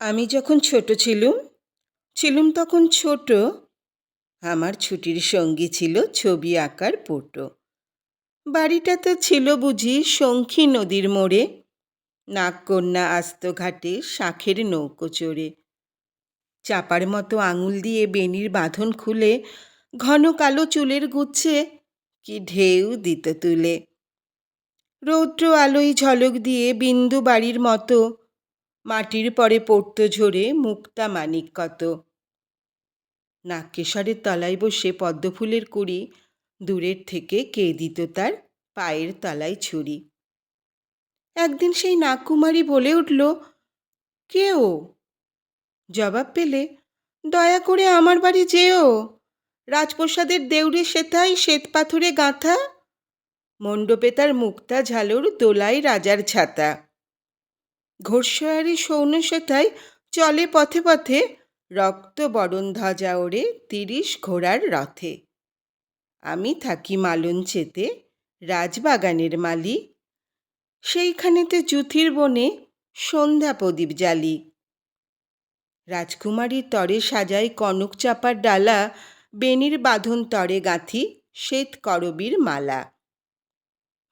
আমি যখন ছোট ছিলুম ছিলুম তখন ছোট। আমার ছুটির সঙ্গী ছিল ছবি আঁকার পোটো। বাড়িটা তো ছিল বুঝি শঙ্খী নদীর মোড়ে। নাগকন্যা আস্ত ঘাটে শাঁখের নৌকো চড়ে। চাপার মতো আঙুল দিয়ে বেনির বাঁধন খুলে, ঘন কালো চুলের গুচ্ছে কি ঢেউ দিত তুলে। রৌদ্র আলোয় ঝলক দিয়ে বিন্দু বাড়ির মতো মাটির পরে পড়তো ঝরে মুক্তা মানিক কত নাক্যেশ্বরের তলায় বসে পদ্মফুলের কুড়ি, দূরের থেকে কে দিত তার পায়ের তলায় ছুরি। একদিন সেই নাগকুমারী বলে উঠল, কে ও? জবাব পেলে, দয়া করে আমার বাড়ি যেও। রাজপ্রসাদের দেউড়ে সেথায় শ্বেত পাথরে গাঁথা। মণ্ডপে তার মুক্তা ঝালর দোলায় রাজার ছাতা। ঘোষয়ারি সৌনসেথায় চলে পথে পথে রক্ত বরণ ধ্বজা ওড়ে তিরিশ ঘোড়ার রথে। আমি থাকি মালঞ্চেতে রাজবাগানের মালি সেইখানেতে জুথির বনে সন্ধ্যা প্রদীপ জ্বালি। রাজকুমারীর তরে সাজাই কনক চাপার ডালা বেনির বাঁধন তরে গাঁথি শ্বেত করবীর মালা।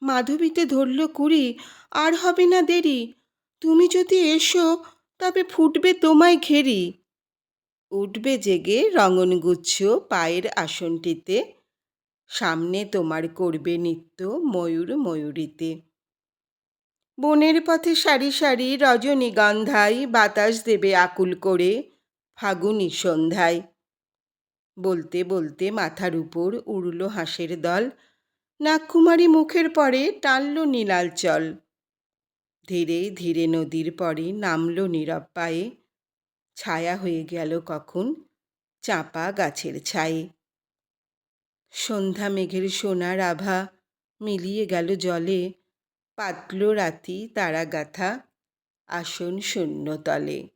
মাধবীতে ধরল কুড়ি, আর হবে না দেরি তুমি যদি এসো, তবে ফুটবে তোমায় ঘেরি। উঠবে জেগে রঙনগুচ্ছ পায়ের আসনটিতে। সামনে তোমার করবে নিত্য ময়ূর ময়ূরীতে। বনের পথে সারি সারি রজনীগন্ধায় বাতাস দেবে আকুল করে ফাগুনি সন্ধ্যায়। বলতে বলতে মাথার উপর উড়ল হাঁসের দল। নাগকুমারী মুখের পরে টানল নীলাল চল। ধীরে ধীরে নদীর পরে নামল নীরব পায়ে। ছায়া হয়ে গেল কখন? চাঁপা গাছের ছায়ে। সন্ধ্যা মেঘের সোনার আভা মিলিয়ে গেল জলে। পাতল রাতি তারা গাথা আসন শূন্য তলে